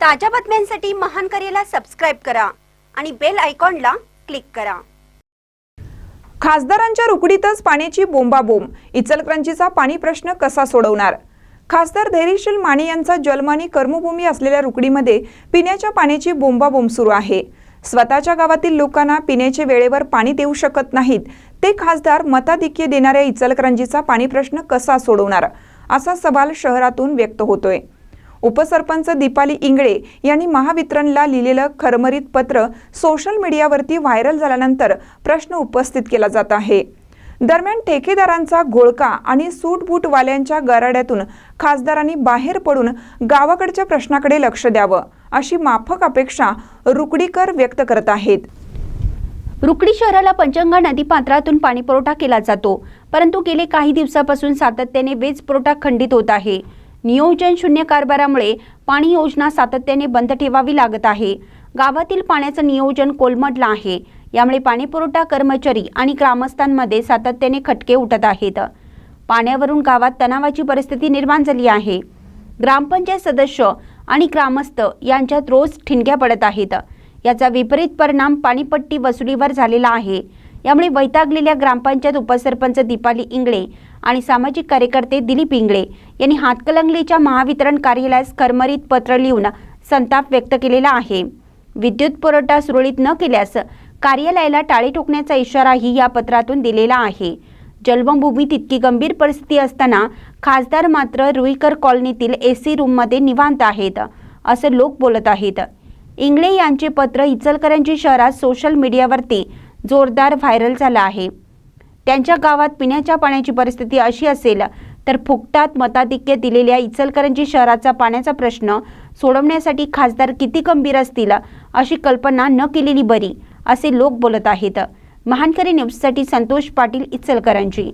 ताज्या बातम्यांसाठी महान करेला सबस्क्राईब करा आणि बेल आयकॉनला क्लिक करा. खासदारांच्या रुकडीतच पाण्याची बोंबाबोंब. इचलकरंजीचा पाणी प्रश्न कसा सोडवणार? खासदार धैर्यशील माने यांचा जलमानी कर्मभूमी असलेल्या रुकडीमध्ये पिण्याच्या पाण्याची बोंबाबोंब सुरू आहे. स्वतःच्या गावातील लोकांना पिण्याचे वेळेवर पाणी देऊ शकत नाहीत. ते खासदार मताधिक्य देणाऱ्या इचलकरंजीचा पाणी प्रश्न कसा सोडवणार? असा सवाल शहरातून व्यक्त होतोय. उपसरपंच दीपाली इंगळे यांनी महावितरणला लिहिलेलं खरमरीत पत्र सोशल मीडियावरती व्हायरल झाल्यानंतर प्रश्न उपस्थित केला जात आहे. दरम्यान ठेकेदारांचा घोळका आणि सूटबूटवाल्यांच्या गराड्यातून खासदारांनी बाहेर पडून गावाकडच्या प्रश्नाकडे लक्ष द्यावं अशी माफक अपेक्षा रुकडीकर व्यक्त करत आहेत. रुकडी शहराला पंचंगा नदी पात्रातून पाणीपुरवठा केला जातो परंतु गेले काही दिवसापासून सातत्याने वीज पुरवठा खंडित होत आहे. नियोजन शून्य कारभारामुळे पाणी योजना सातत्याने बंद ठेवावी लागत आहे. गावातील पाण्याचं नियोजन कोलमडलं आहे. यामुळे पाणीपुरवठा कर्मचारी आणि ग्रामस्थांमध्ये सातत्याने खटके उठत आहेत. पाण्यावरून गावात तणावाची परिस्थिती निर्माण झाली आहे. ग्रामपंचायत सदस्य आणि ग्रामस्थ यांच्यात रोज ठिणग्या पडत आहेत. याचा विपरीत परिणाम पाणीपट्टी वसुलीवर झालेला आहे. यामुळे वैतागलेल्या ग्रामपंचायत उपसरपंच दीपाली इंगळे आणि सामाजिक कार्यकर्ते दिलीप इंगळे यांनी हातकलंगलीच्या महावितरण कार्यालयास खरमरीत पत्र लिहून संताप व्यक्त केलेला आहे. विद्युत पुरवठा सुरळीत न केल्यास कार्यालयाला टाळे ठोकण्याचा इशाराही या पत्रातून दिलेला आहे. जलमभूमीत इतकी गंभीर परिस्थिती असताना खासदार मात्र रुईकर कॉलनीतील ए सी रूममध्ये निवांत आहेत असं लोक बोलत आहेत. इंगळे यांचे पत्र इचलकरंजी शहरात सोशल मीडियावरती जोरदार व्हायरल झाला आहे. त्यांच्या गावात पिण्याच्या पाण्याची परिस्थिती अशी असेल तर फुकटात मताधिक्य दिलेल्या इचलकरंजी शहराचा पाण्याचा प्रश्न सोडवण्यासाठी खासदार किती गंभीर असतील अशी कल्पना न केलेली बरी असे लोक बोलत आहेत. महानकरी न्यूजसाठी संतोष पाटील इचलकरंजी.